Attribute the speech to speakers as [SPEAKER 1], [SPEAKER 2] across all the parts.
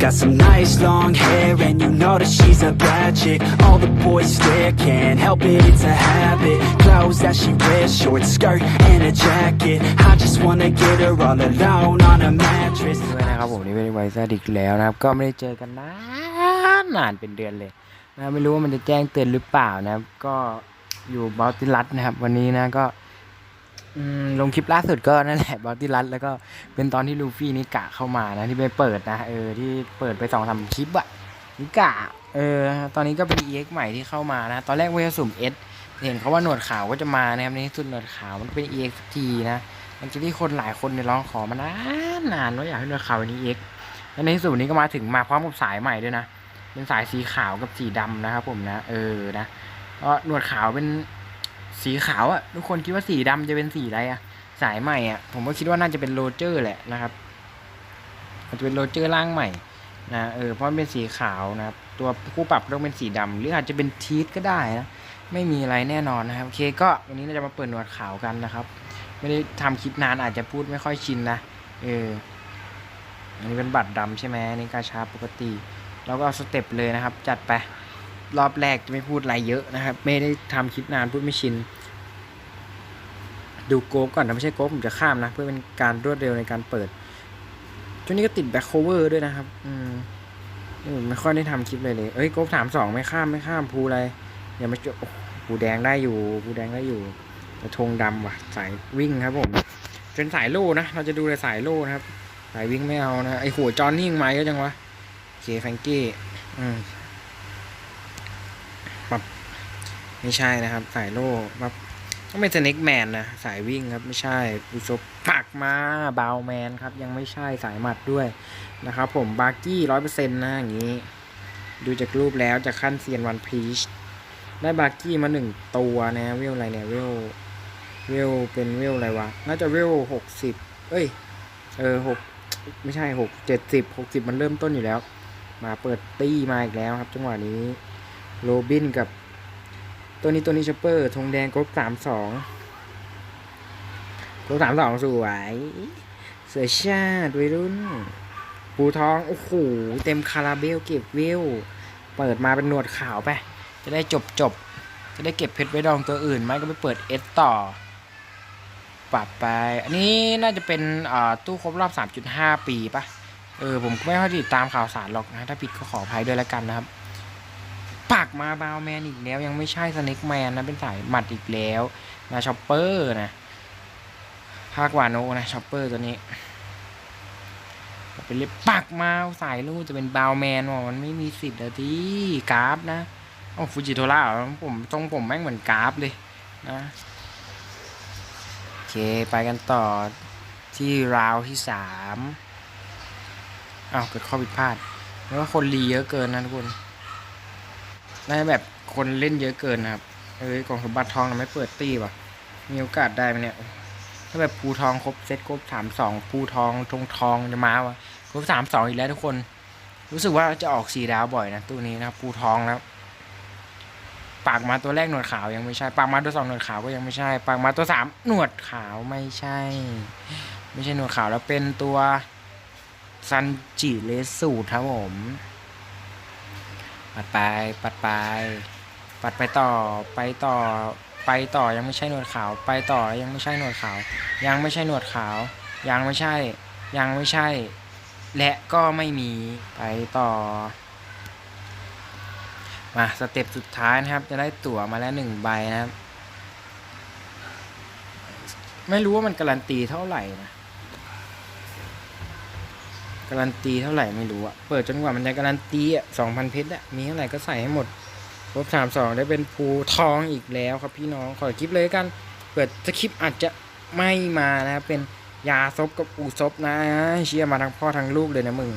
[SPEAKER 1] got some nice long hair and you know that she's a bad chick All the boys stare, can't help it, it's a habit Clothes that she wears, short skirt and a jacket I just wanna get her all alone on a mattress
[SPEAKER 2] ด้วยนะครับผมนี่เป็นไวซ์อีกแล้วนะครับ ก็ไม่ได้เจอกันนานนานเป็นเดือนเลยนะไม่รู้ว่ามันจะแจ้งเตือนหรือเปล่านะครับ ก็อยู่บอลติลัสนะครับ วันนี้นะก็ ลงคลิปล่าสุดก็นั่นแหละบอลติลัสแล้วก็เป็นตอนที่ลูฟี่นิกะเข้ามานะที่ไปเปิดนะเออที่เปิดไปสองสามคลิปอะนิกะเออตอนนี้ก็เป็น EX ใหม่ที่เข้ามานะ ตอนแรกว่าจะสุ่ม S เห็นเขาว่าหนวดขาวก็จะมานะครับในที่สุดหนวดขาวมันเป็น EX ทีนะมันจะที่คนหลายคนเนี่ยร้องขอมานานนานว่าอยากให้หนวดขาววันนี้ EX แล้วในที่สุดนี้ก็มาถึงมาพร้อมกับสายใหม่ด้วยนะเป็นสายสีขาวกับสีดำนะครับผมนะ เออนะก็หนวดขาวเป็น สีขาวอะทุกคนคิดว่าสีดำจะเป็นสีอะไรอะสายใหม่อะผมก็คิดว่าน่าจะเป็นโรเจอร์แหละนะครับมันจะเป็นโรเจอร์ร่างใหม่นะเออเพราะเป็นสีขาวนะครับ ตัวผู้ปรับต้องเป็นสีดำหรืออาจจะเป็นทีสก็ได้นะไม่มีอะไรแน่นอนนะครับโอเคก็วันนี้เราจะมาเปิดหนวดขาวกันนะครับ ไม่ได้ทำคลิปนานอาจจะพูดไม่ค่อยชินนะเอออันนี้เป็นบัตรดำใช่ไหมนนี่กาชาปกติเราก็เอาสเต็ปเลยนะครับ จัดไป รอบแรกจะไม่พูดอะไรเยอะนะครับ ไม่ได้ทำคลิปนานพูดไม่ชิน ดูโกฟก่อนนะไม่ใช่โกฟผมจะข้ามนะ เพื่อเป็นการรวดเร็วในการเปิด ช่วงนี้ก็ติดแบ็คโคเวอร์ด้วยนะครับ อืมไม่ค่อยได้ทำคลิปเลยเลย เอ้ยโกถามสองไม่ข้ามไม่ข้ามภูอะไรอย่ามาจบโอ้โหภูแดงได้อยู่ภูแดงได้อยู่แต่ธงดำว่ะ สายวิ่งครับผมเป็นสายโล่นะ เราจะดูเลยสายโล่นะครับ สายวิ่งไม่เอานะ ไอหัวจอนนี่งไหมก็จังวะเคแฟงกี้ อืมปับ ไม่ใช่นะครับ สายโล่ปับต้องเป็นสเน็กแมนนะ สายวิ่งครับ ไม่ใช่อุซบผักมาบาวแมนครับ ยังไม่ใช่สายหมัดด้วยนะครับผมบาร์กี้ร้อยเปอร์เซ็นต์นะอย่างนี้ ดูจากรูปแล้วจากขั้นเซียนวันพีชได้บาร์กี้มาหนึ่งตัวนะเวลอะไรเนี่ยเวลเวลเป็นเวลอะไรวะ น่าจะเวลหกสิบเอ้ย เออหกไม่ใช่หกเจ็ดสิบหกสิบมันเริ่มต้นอยู่แล้ว มาเปิดตี้มาอีกแล้วครับ จังหวะนี้โรบินกับ ตัวนี้ตัวนี้ชอปเปอร์ธงแดงกรุ๊ปสามสองกรุ๊ปสามสองสวย เสือชาติวัยรุ่น ปูทอง โอ้โห เต็มคาราเบลเก็บเวลเปิดมาเป็นหนวดขาวไป จะได้จบจบ จะได้เก็บเพชรไว้ดองตัวอื่นไหมก็ไปเปิดเอสต่อ ปรับไป อันนี้น่าจะเป็นตู้ครบรอบ 3.5 ปีปะเออ ผมไม่ค่อยติดตามข่าวสารหรอกนะ ถ้าผิดก็ขออภัยด้วยแล้วกันนะครับ ปากมาบาวแมนอีกแล้ว ยังไม่ใช่สเน็กแมนนะเป็นสายหมัดอีกแล้วนะช็อปเปอร์นะภาควาโนนะช็อปเปอร์ตัวนี้เป็นเล็บปากมาสายลูกจะเป็นบาวแมนว่ะมันไม่มีสิทธิ์อที่กราฟนะโอ้ฟูจิโทล่าผมตรงผมแม่งเหมือนกราฟเลยนะโอเคไปกันต่อที่ราวที่สามอ้าวเกิดข้อผิดพลาดแล้วคนรีเยอะเกินนะทุกคน น่าจะแบบคนเล่นเยอะเกินนะครับเอ้ยกล่องสมบัติทองเราไม่เปิดตีว่ะ มีโอกาสได้ไหมเนี่ย ถ้าแบบภูทองครบเซตครบสามสองภูทองทงทองจะมาวะครบสามสองอีกแล้วทุกคน รู้สึกว่าจะออกสีดาวบ่อยนะตัวนี้นะครับภูทองแล้ว ปากมาตัวแรกหนวดขาวยังไม่ใช่ ปากมาตัวสองหนวดขาวก็ยังไม่ใช่ ปากมาตัวสามหนวดขาวไม่ใช่ ไม่ใช่หนวดขาวแล้วเป็นตัวซันจิเลสูทครับผม ปัดไป ปัดไป ปัดไปต่อ ไปต่อ ไปต่อ ยังไม่ใช่หนวดขาว ไปต่อ ยังไม่ใช่หนวดขาว ยังไม่ใช่หนวดขาว ยังไม่ใช่ ยังไม่ใช่ และก็ไม่มี ไปต่อ มาสเต็ปสุดท้ายนะครับ จะได้ตั๋วมาแล้วหนึ่งใบนะครับ ไม่รู้ว่ามันการันตีเท่าไหร่นะ การันตีเท่าไหร่ไม่รู้อะเปิดจนกว่ามันจะการันตีอะสองพันเพชรอะมีเท่าไหร่ก็ใส่ให้หมดครบสามสองได้เป็นภูทองอีกแล้วครับพี่น้องขอคลิปเลยกัน เปิดสคริปอาจจะไม่มานะครับเป็นยาซบกับอูซบนะเชียร์มาทั้งพ่อทั้งลูกเลยนะมึง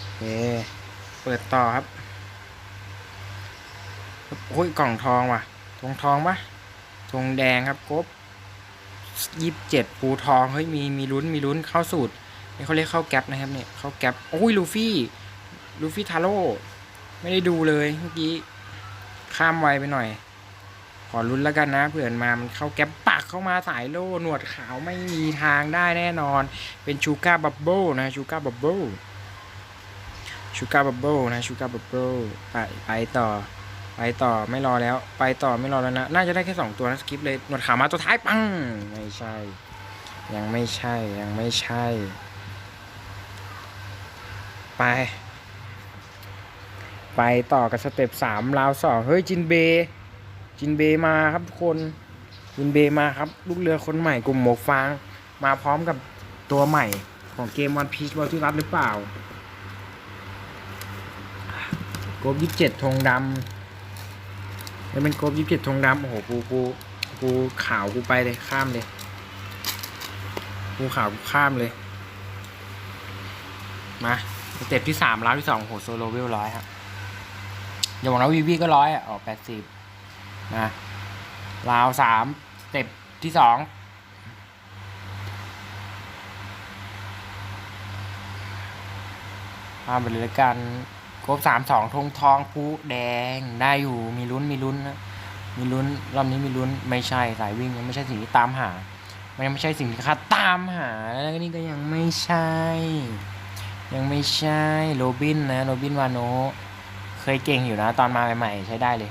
[SPEAKER 2] โอเคเปิดต่อครับโอ้ยกล่องทองว่ะทองทองปะทองแดงครับกบยี่สิบเจ็ดปูทองเฮ้ยมีมีลุ้นมีลุ้นเข้าสูตร นี่เขาเรียกเข้าแก๊ปนะครับเนี่ยเข้าแก๊ปโอ้ยลูฟี่ลูฟี่ทาโร่ไม่ได้ดูเลยเมื่อกี้ข้ามไวไปหน่อย ขอลุ้นแล้วกันนะเผื่อมามันเข้าแก๊ปปักเข้ามาสายโล่หนวดขาวไม่มีทางได้แน่นอน เป็นชูการ์บับเบิลนะชูการ์บับเบิลชูการ์บับเบิลนะชูการ์บับเบิลไปไปต่อไปต่อไม่รอแล้ว ไปต่อไม่รอแล้วนะ น่าจะได้แค่สองตัวนะสกิปเลย หนวดขาวมาตัวท้ายปัง ไม่ใช่ ยังไม่ใช่ยังไม่ใช่ ไป ไปต่อกับสเต็ปสามราวสองเฮ้ยจินเบย์จินเบย์มาครับทุกคน จินเบย์มาครับลูกเรือคนใหม่กลุ่มหมวกฟาง มาพร้อมกับตัวใหม่ของเกมวันพีชวอลที่รัดหรือเปล่าโกบยี่สิบเจ็ดธงดำแล้วเป็นโกบยี่สิบเจ็ดธงดำโอ้โหกูกูกูข่าวกูไปเลยข้ามเลยกูข่าวกูข้ามเลย มา สเต็ปที่สามราวที่สองโหโซโลเวลร้อยครับอย่าบอกนะวีวีก็ร้อยอะออกแปดสิบนะราวสามสเต็ปที่สองข้ามไปเลยกันครบสามสองธงทองผู้แดงได้อยู่มีลุ้นมีลุ้นนะมีลุ้นรอบนี้มีลุ้นไม่ใช่สายวิ่งยังไม่ใช่สิ่งที่ตามหา มันยังไม่ใช่สิ่งที่ข้าตามหาแล้วนี่ก็ยังไม่ใช่ ยังไม่ใช่โรบินนะโรบินวาโนเคยเก่งอยู่นะ ตอนมาใหม่ๆ ใช้ได้เลย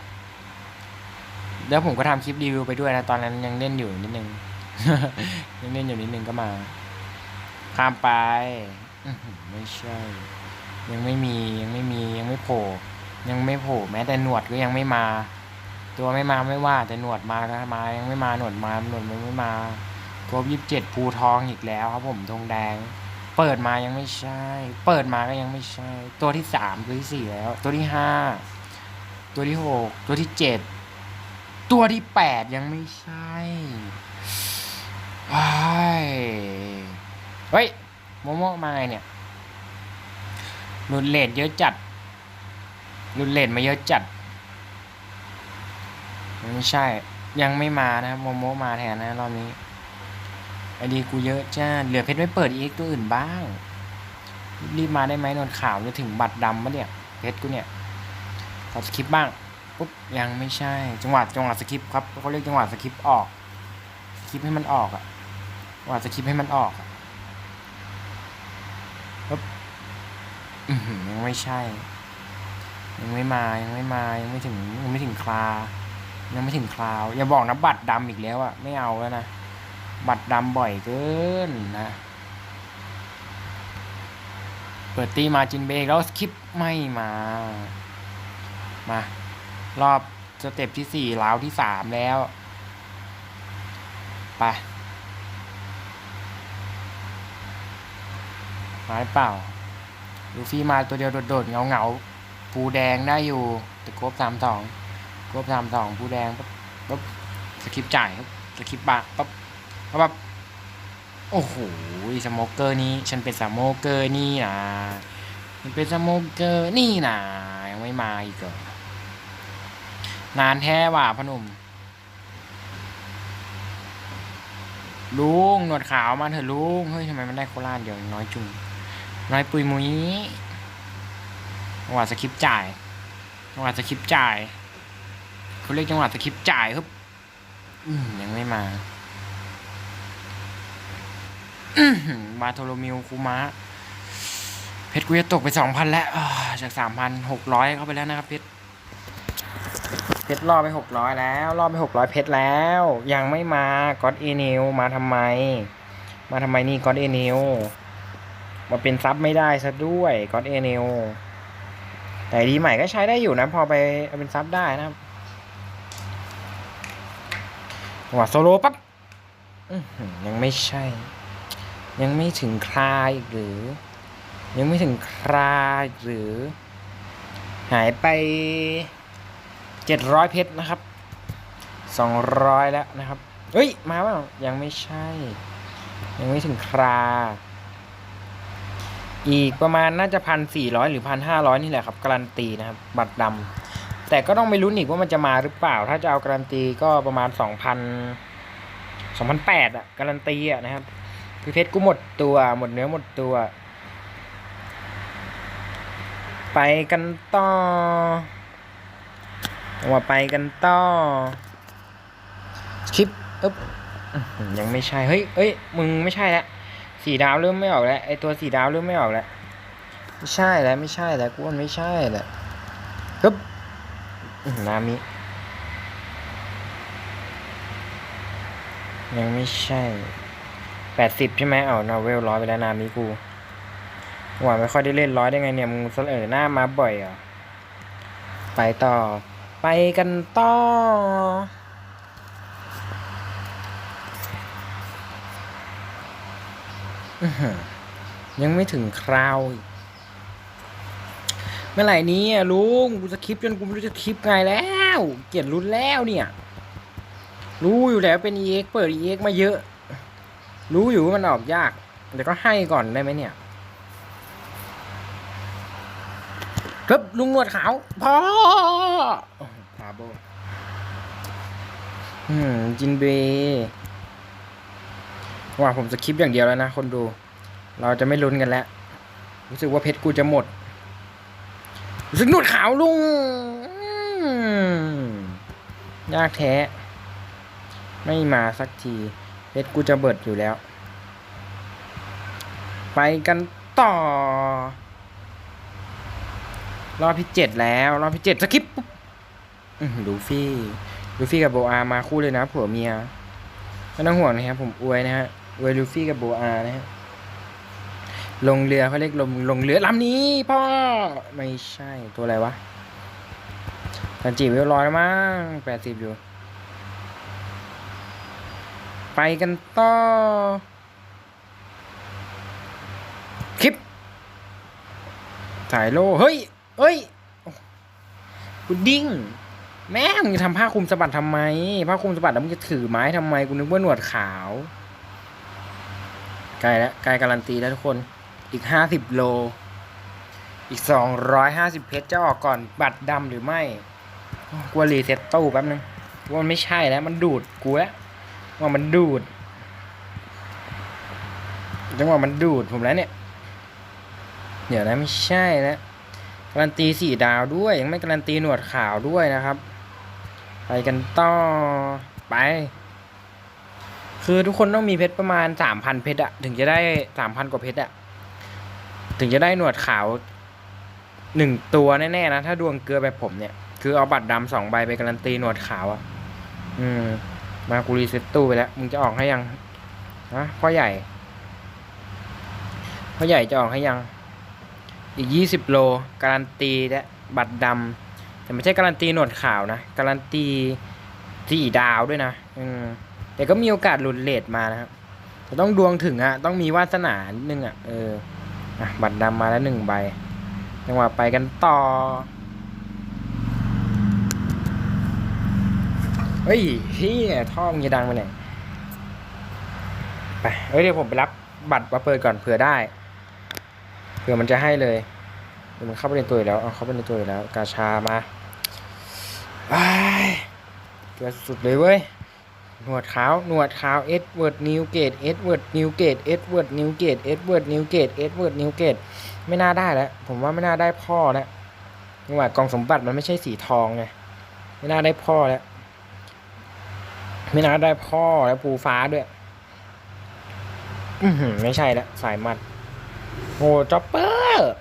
[SPEAKER 2] แล้วผมก็ทำคลิปรีวิวไปด้วยนะ ตอนนั้นยังเล่นอยู่นิดนึง ยังเล่นอยู่นิดนึงก็มา ข้ามไปไม่ใช่ ยังไม่มียังไม่มียังไม่โผล่ยังไม่โผล่แม้แต่หนวดก็ยังไม่มา ตัวไม่มาไม่ว่า แต่หนวดมาก็มายังไม่มาหนวดมาหนวดมันไม่มาครบยี่สิบเจ็ดภูทองอีกแล้วครับผมธงแดง เปิดมายังไม่ใช่ เปิดมาก็ยังไม่ใช่ ตัวที่สามตัวที่สี่แล้ว ตัวที่ห้าตัวที่หกตัวที่เจ็ดตัวที่แปดยังไม่ใช่ว้ายเฮ้ยโมโมมาไงเนี่ยหลุดเลดเยอะจัดหลุดเลดมาเยอะจัดไม่ใช่ ยังไม่มานะครับโมโมมาแทนนะรอบนี้ ไอดีกูเยอะจ้า เหลือเพชรไม่เปิดอีกตัวอื่นบ้าง รีบมาได้ไหมนอนข่าวจะถึงบัตรดำปะเนี่ย เพชรกูเนี่ยขอสคริปบ้าง ปุ๊บ ยังไม่ใช่ จังหวะจังหวะสคริปครับเขาเรียกจังหวะสคริปออก สคริปให้มันออกอะจังหวะสคริปให้มันออกปุ๊บยังไม่ใช่ ยังไม่มา ยังไม่มา ยังไม่ถึงยังไม่ถึงคลา ยังไม่ถึงคราว อย่าบอกนะบัตรดำอีกแล้วอะไม่เอาแล้วนะ บัตรดำบ่อยเกินนะ เปิดตีมาจินเบกแล้วสคิปไม่มา มารอบสเต็ปที่สี่ลาวที่สามแล้ว ไปมาเปล่า ลูฟี่มาตัวเดียวโดดๆเงาเงาปูแดงได้อยู่แต่ครบสามสองครบสามสองปูแดงปุ๊บปุ๊บสคริปจ่ายครับสคริปบะปุ๊บ เพราะแบบโอ้โหสโมเกอร์นี้ ฉันเป็นสโมเกอร์นี่นะฉันเป็นสโมเกอร์นี่นะยังไม่มาอีกเหรอนานแท้ว่ะพอหนุ่มลุงหนวดขาวมาเถอะลุงเฮ้ยทำไมมันได้โคราชเดียวน้อยจุงน้อยปุยมุยจังหวะสคริปจ่ายจังหวะสคริปจ่ายเขาเรียกจังหวะสคริปจ่ายครับยังไม่มา บาโทโลมิวคูมะเพชรกูจะตกไปสองพันแล้วจากสามพันหกร้อยเข้าไปแล้วนะครับเพชรเพชรล่อไปหกร้อยแล้วล่อไปหกร้อยเพชรแล้ว ยังไม่มาก็อดเอนิวมาทำไม มาทำไมนี่ก็อดเอนิวมาเป็นซับไม่ได้ซะด้วยก็อดเอนิวแต่ดีใหม่ก็ใช้ได้อยู่นะ พอไปเป็นซับได้นะครับจังหวะโซโลปั๊บยังไม่ใช่ ยังไม่ถึงคลาอีกหรือ ยังไม่ถึงคลาอีกหรือ หายไปเจ็ดร้อยเพชรนะครับสองร้อยแล้วนะครับเฮ้ย มาเปล่ายังไม่ใช่ ยังไม่ถึงคลา อีกประมาณน่าจะพันสี่ร้อยหรือพันห้าร้อยนี่แหละครับ การันตีนะครับ บัตรดำแต่ก็ต้องไปลุ้นอีกว่ามันจะมาหรือเปล่า ถ้าจะเอาการันตีก็ประมาณสองพันสองพันแปดอะการันตีอะนะครับ คือเพชรกูหมดตัว หมดเนื้อหมดตัว ไปกันต่อว่าไปกันต่อคลิปอึ๊บยังไม่ใช่เฮ้ยเฮ้ยมึงไม่ใช่แล้วสีดาวเริ่มไม่ออกแล้วไอตัวสีดาวเริ่มไม่ออกแล้วไม่ใช่แล้วไม่ใช่แล้วกูมันไม่ใช่แหละฮึบนามิยังไม่ใช่ แปดสิบใช่ไหมเอานาเวลร้อยไปแล้วนามิกูหว่าไม่ค่อยได้เล่นร้อยได้ไงเนี่ยมึงเสนอหน้ามาบ่อยอะไปต่อ ไปกันต่อยังไม่ถึงคราวเมื่อไหร่นี้อะลุงกูจะคลิปจนกูไม่รู้จะคลิปไงแล้ว เกลียดรุนแล้วเนี่ย รู้อยู่แล้วเป็น EX เปิด EX มาเยอะ รู้อยู่ว่ามันออกยากแต่ก็ให้ก่อนได้ไหมเนี่ยครับลุงหนวดขาวพ่อพาโบอืมจินเบว่าผมจะคลิปอย่างเดียวแล้วนะคนดู เราจะไม่ลุ้นกันแล้ว รู้สึกว่าเพชรกูจะหมด รู้สึกหนวดขาวลุงอืมยากแท้ ไม่มาสักทีเพ ชรกูจะเบิดอยู่แล้ว ไปกันต่อ รอบที่เจ็ดแล้ว รอบที่เจ็ดสกิปปุ๊บลูฟี่ลูฟี่กับโบอามาคู่เลยนะผัวเมียไม่ต้องห่วงนะครับผมอวยนะฮะอวยลูฟี่กับโบอานะฮะลงเรือเขาเรียกลงลงเรือลำนี้พ่อไม่ใช่ตัวอะไรวะทันจีบเรียบร้อยแล้วมั้งแปดสิบอยู่ ไปกันต่อ คลิปสายโล เฮ้ย เฮ้ยกูดิ้ง แม่มึงจะทำผ้าคลุมสะบัดทำไม ผ้าคลุมสะบัดแล้วมึงจะถือไม้ทำไม กูนึกว่าหนวดขาวใกล้แล้วใกล้การันตีแล้วทุกคน อีกห้าสิบโล อีกสองร้อยห้าสิบเพชรจะออกก่อนบัตรดำหรือไม่กูว่ารีเซ็ตตู้แป๊บนึงว่ามันไม่ใช่แล้ว มันดูดกูแล้ว ว่ามันดูด จังหวะมันดูดผมแล้วเนี่ย เดี๋ยวนะไม่ใช่แล้วการันตีสี่ดาวด้วย ยังไม่การันตีหนวดขาวด้วยนะครับ ไปกันต่อไป คือทุกคนต้องมีเพชรประมาณสามพันเพชรอะถึงจะได้สามพันกว่าเพชรอะถึงจะได้หนวดขาวหนึ่งตัวแน่ๆนะ ถ้าดวงเกลือแบบผมเนี่ย คือเอาบัตรดำสองใบไปการันตีหนวดขาวอะอืม มากูรีเซ็ตตู้ไปแล้วมึงจะออกให้ยังนะพ่อใหญ่พ่อใหญ่จะออกให้ยัง อีกยี่สิบโล การันตีและบัตรดำแต่ไม่ใช่การันตีหนวดขาวนะ การันตีสี่ดาวด้วยนะอืมแต่ก็มีโอกาสหลุดเลทมานะครับต่ต้องดวงถึงอะต้องมีวาสนานึงอะเอออบัตรดำมาแล้วหนึ่งใบจังหวะไปกันต่อ เฮ้ยพี่ท่อมึงจะดังไปไหนไปเฮ้ยเดี๋ยวผมไปรับบัตรมาเปิดก่อนเผื่อได้เผื่อมันจะให้เลยเดี๋ยวมันเข้าไปในตัวแล้วเอาเข้าไปในตัวแล้ว กาชามาไอ้ายเกิดสุดเลยเว้ยหนวดขาวหนวดขาวเอ็ดเวิร์ดนิวเกตเอ็ดเวิร์ดนิวเกตเอ็ดเวิร์ดนิวเกตเอ็ดเวิร์ดนิวเกตเอ็ดเวิร์ดนิวเกตไม่น่าได้แล้ว ผมว่าไม่น่าได้พ่อแล้วจังหวะกล่องสมบัติมันไม่ใช่สีทองไงไม่น่าได้พ่อแล้ว ไม่น่าได้พ่อแล้ปูฟ้าด้วย อืไม่ใช่แล้วสายมัดโอ้จ็อปเปอร์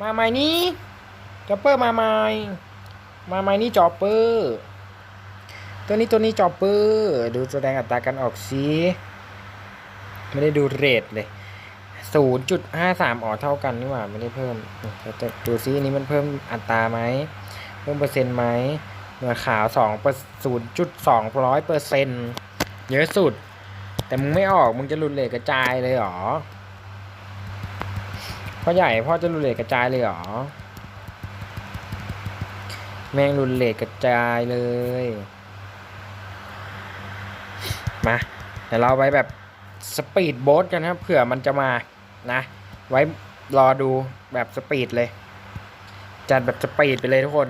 [SPEAKER 2] มาใหม่นี้จ็อปเปอร์มาใหม่มาใหม่นี่จ็อปเปอร์ ตัวนี้ตัวนี้จ็อปเปอร์ ดูแสดงอัตราการออกซิไม่ได้ดูเรทเลยศูนย์จุดห้าสามอ๋อเท่ากันนี่หว่าไม่ได้เพิ่มแต่ดูซิอันนี้มันเพิ่มอัตราไหมเพิ่มเปอร์เซ็นต์ไหม หน่วยขาสองเปอร์ศูนย์จุดสองร้อยเปอร์เซ็นต์เยอะสุด แต่มึงไม่ออกมึงจะหลุดเลทกระจายเลยหรอพ่อใหญ่พ่อจะหลุดเลทกระจายเลยหรอ แม่งหลุดเลทกระจายเลย มาเดี๋ยวเราไปแบบสปีดโบ๊ทกันครับเผื่อมันจะมานะ ไว้รอดูแบบสปีดเลย จัดแบบสปีดไปเลยทุกคน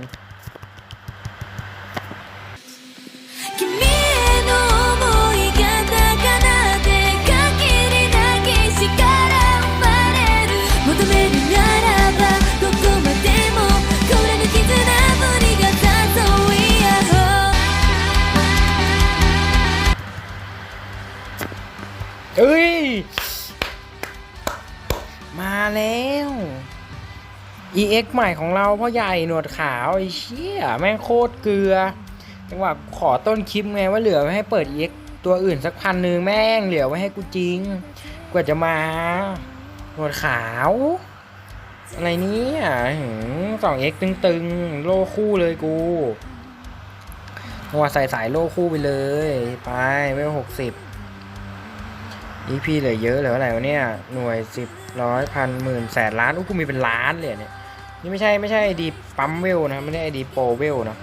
[SPEAKER 2] EX ใหม่ของเราพ่อใหญ่หนวดขาวไอ้เชี่ยแม่งโคตรเกลือจังหวะขอต้นคลิปไงว่าเหลือไว้ให้เปิด EX ตัวอื่นสักพันหนึ่งแม่งเหลือไว้ให้กูจริง กว่าจะมาหนวดขาว อะไรนี้สองเอ็กตึงๆ โลคู่เลยกูหัวใส่สายโลคู่ไปเลย ไปเวลหกสิบ EP เหลือเยอะเหลืออะไรวะเนี่ย หน่วยสิบร้อยพันหมื่นแสนล้านอุ้กูมีเป็นล้านเลยเนี่ย นี่ไม่ใช่ไม่ใช่ไอดีปั๊มเวลนะครับไม่ได้ไอดีโปรเวลนะ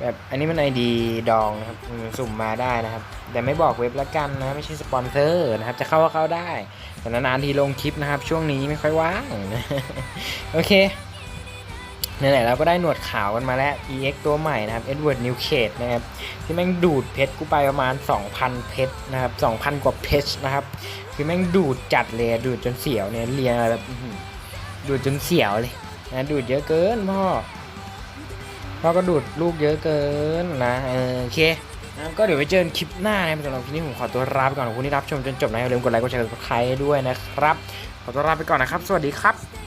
[SPEAKER 2] แบบอันนี้มันไอดีดองนะครับสุ่มมาได้นะครับ แต่ไม่บอกเว็บละกันนะไม่ใช่สปอนเซอร์นะครับ จะเข้าก็เข้าได้แต่นานๆทีลงคลิปนะครับ ช่วงนี้ไม่ค่อยว่างโอเคไหนๆเราก็ได้หนวดขาวกันมาแล้ว EX ตัวใหม่นะครับ Edward New Cage นะครับ ที่แม่งดูดเพชรกูไปประมาณ 2,000 เพชรนะครับ 2,000 กว่าเพชรนะครับ คือแม่งดูดจัดเลย ดูดจนเสียวเนี่ยเรียแบบดูดจนเสียวเลย นะดูดเยอะเกินพ่อพ่อก็ดูดลูกเยอะเกินนะโอเคนะก็เดี๋ยวไปเจอกันคลิปหน้านะครับสำหรับคลิปนี้ผมขอตัวลาไปก่อนขอบคุณที่รับชมจนจบนะอย่าลืมกดไลค์กดแชร์กดติดตามด้วยนะครับขอตัวลาไปก่อนนะครับ สวัสดีครับ